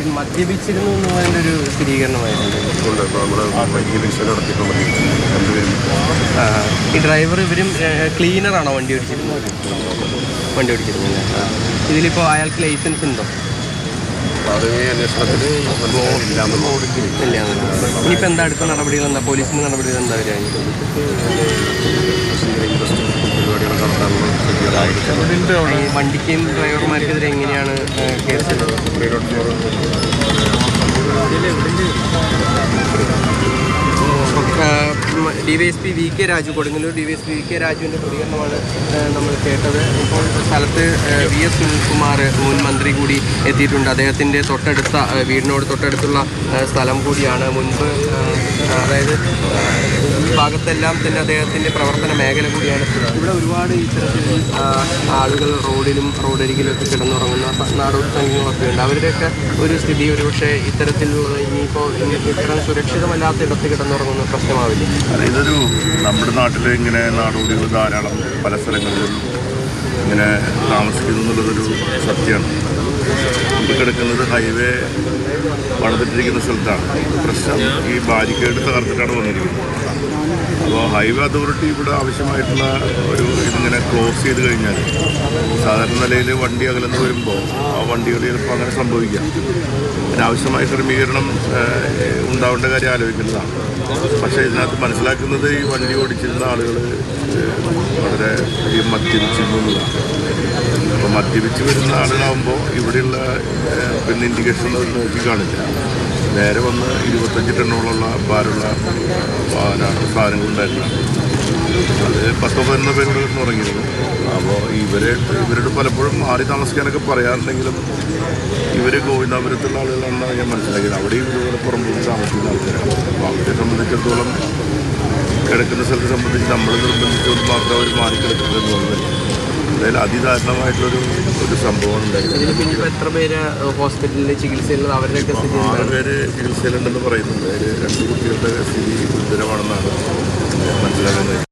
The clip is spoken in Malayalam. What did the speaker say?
ഈ മദ്യപിച്ചിരുന്നു എന്നുള്ളതിന്റെ ഒരു സ്ഥിരീകരണമായിട്ടുണ്ട്. ഉണ്ട്. ഇപ്പോൾ നമ്മൾ വൈകി ഇൻഷുറൻസ് നടത്തിയിട്ടുണ്ട് ആ, ഈ ഡ്രൈവർ ഇവരും ക്ലീനറാണോ വണ്ടി ഓടിച്ചിരുന്നത്? വണ്ടി ഓടിച്ചിരുന്നത് ആ. ഇതിലിപ്പോൾ അയാൾക്ക് ലൈസൻസ് ഉണ്ടോ? പ്രാഥമിക അന്വേഷണത്തിൽ മനസ്സിലായില്ലാന്നുള്ളത് ഇല്ല. ഇനിയിപ്പോൾ എന്താ അടുത്ത നടപടികൾ? എന്താ പോലീസിന്റെ നടപടികൾ എന്താ വരിക? വണ്ടിക്കും ഡ്രൈവർമാർക്കെതിരെ എങ്ങനെയാണ് case? D Y S P V K Raju Kodungallur D Y S P V K രാജുവിന്റെ പ്രതികരണമാണ് നമ്മൾ കേട്ടത്. ഇപ്പോൾ സ്ഥലത്ത് വി എസ് സുനിൽകുമാർ മുൻ മന്ത്രി കൂടി എത്തിയിട്ടുണ്ട്. അദ്ദേഹത്തിന്റെ തൊട്ടടുത്ത വീടിനോട് തൊട്ടടുത്തുള്ള സ്ഥലം കൂടിയാണ്. മുൻപ് അതായത് ഈ ഭാഗത്തെല്ലാം തന്നെ അദ്ദേഹത്തിന്റെ പ്രവർത്തന മേഖല കൂടിയാണ്. ഇവിടെ ഒരുപാട് ഇത്തരത്തിൽ ആളുകൾ റോഡിലും റോഡരികിലും ഒക്കെ കിടന്നുറങ്ങുന്ന നാടോടി സംഘങ്ങളൊക്കെ ഉണ്ട്. അവരുടെയൊക്കെ ഒരു സ്ഥിതി ഒരുപക്ഷെ ഇത്തരത്തിലുള്ള ഇനിയിപ്പോൾ ഇത്തരം സുരക്ഷിതമല്ലാത്ത ഇടത്ത് കിടന്നുറങ്ങുന്ന പ്രശ്നമാവില്ല. ഇതൊരു നമ്മുടെ നാട്ടിൽ ഇങ്ങനെ നാടോടികൾ ധാരാളം പല സ്ഥലങ്ങളിലും ഇങ്ങനെ താമസിക്കുന്നു എന്നുള്ളതൊരു സത്യമാണ്. ഇത് കിടക്കുന്നത് ഹൈവേ പണിതിട്ടിരിക്കുന്ന സ്ഥലത്താണ്. പ്രശ്നം ഈ ബാരിക്കേഡ് തകർത്തിട്ടാണ് വന്നിരിക്കുന്നത്. അപ്പോൾ ഹൈവേ അതോറിറ്റി ഇവിടെ ആവശ്യമായിട്ടുള്ള ഒരു ഇതിങ്ങനെ ക്ലോസ് ചെയ്ത് കഴിഞ്ഞാൽ സാധാരണ നിലയിൽ വണ്ടി അകലെന്ന് വരുമ്പോൾ ആ വണ്ടികൾ ചിലപ്പോൾ അങ്ങനെ സംഭവിക്കാം. അതിനാവശ്യമായ ക്രമീകരണം ഉണ്ടാവേണ്ട കാര്യം ആലോചിക്കുന്നതാണ്. പക്ഷേ ഇതിനകത്ത് മനസ്സിലാക്കുന്നത് ഈ വണ്ടി ഓടിച്ചിരുന്ന ആളുകൾ വളരെ ഈ മദ്യപിച്ചിരുന്നു എന്നുള്ളതാണ്. അപ്പോൾ മദ്യപിച്ച് വരുന്ന ആളുകളാകുമ്പോൾ ഇവിടെയുള്ള പിന്നെ ഇൻഡിക്കേഷൻ നോക്കി കാണില്ല. നേരെ വന്ന് ഇരുപത്തഞ്ച് ടണ്ണോളമുള്ള ഭാരമുള്ള സാധനങ്ങളുണ്ടായിരുന്നതാണ് അത് പത്തോ പതിനൊന്നോ പേരോട് കിടന്ന് ഉറങ്ങിയിരുന്നു അപ്പോൾ ഇവരെ ഇവരോട് പലപ്പോഴും മാറി താമസിക്കാനൊക്കെ പറയാറുണ്ടെങ്കിലും ഇവർ ഗോവിന്ദാപുരത്തുള്ള ആളുകളാണെന്നാണ് ഞാൻ മനസ്സിലാക്കിയത്. അവിടെയും ഇതുപോലെ പുറംപോയി താമസിക്കുന്ന ആൾക്കാരാണ്. അപ്പോൾ അവരെ സംബന്ധിച്ചിടത്തോളം കിടക്കുന്ന സ്ഥലത്തെ സംബന്ധിച്ച് നമ്മൾ നിർബന്ധിച്ചുകൊണ്ട് മാത്രം അവർ മാറി കിടക്കുന്നതെന്ന് തോന്നുന്നില്ല എന്തായാലും അതിദാരുണമായിട്ടുള്ളൊരു ഒരു സംഭവം എത്ര പേര് ഹോസ്പിറ്റലിൽ ചികിത്സയിലുള്ളത് അവരുടെയൊക്കെ സ്ഥിതി ആറ് പേര് ചികിത്സയിലുണ്ടെന്ന് പറയുന്നുണ്ട്. അതിൽ രണ്ട് കുട്ടികളുടെ സ്ഥിതി ഗുരുതരമാണെന്നാണ് മനസ്സിലാക്കുന്നത്.